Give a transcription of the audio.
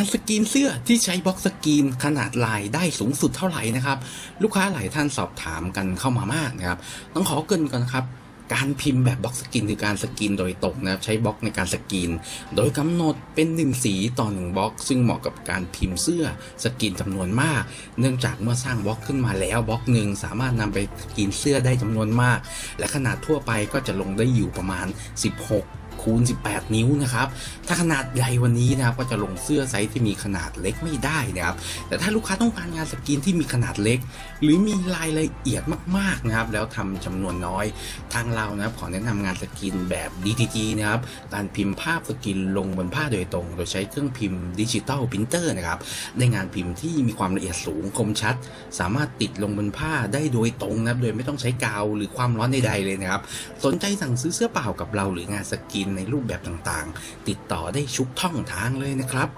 การสกรีนเสื้อที่ใช้บล็อกสกรีนขนาดลายได้สูงสุดเท่าไหร่นะครับ ลูกค้าหลายท่านสอบถามกันเข้ามามากนะครับ ต้องขอเกินก่อนครับการพิมพ์แบบบล็อกสกรีนคือการสกรีนโดยตรงนะครับใช้บล็อกในการสกรีน โดยกำหนดเป็นหนึ่งสีต่อหนึ่งบล็อก ซึ่งเหมาะกับการพิมพ์เสื้อสกรีนจำนวนมาก เนื่องจากเมื่อสร้างบล็อกขึ้นมาแล้วบล็อกหนึ่งสามารถนำไปสกรีนเสื้อได้จำนวนมาก และขนาดทั่วไปก็จะลงได้อยู่ประมาณ 16 คูณ 18 นิ้วนะครับ ถ้าขนาดใหญ่วันนี้นะครับก็จะลงเสื้อไซส์ที่มีขนาดเล็กไม่ได้นะครับ แต่ถ้าลูกค้าต้องการงานสกรีนที่มีขนาดเล็ก หรือมีรายละเอียดมากๆนะครับ แล้วทำจำนวนน้อย ทางเรานะครับขอแนะนำงานสกรีนแบบ DTG นะครับ การพิมพ์ภาพสกรีนลงบนผ้าโดยตรง โดยใช้เครื่องพิมพ์ดิจิตอลพิมพ์เตอร์นะครับ ได้งานพิมพ์ที่มีความละเอียดสูงคมชัด สามารถติดลงบนผ้าได้โดยตรงนะครับ โดยไม่ต้องใช้กาวหรือความร้อนใดๆเลยนะครับ สนใจสั่งซื้อเสื้อเปล่ากับเราหรืองานสกรีนในรูปแบบต่างๆ ติดต่อได้ชุกท่องทางเลยนะครับ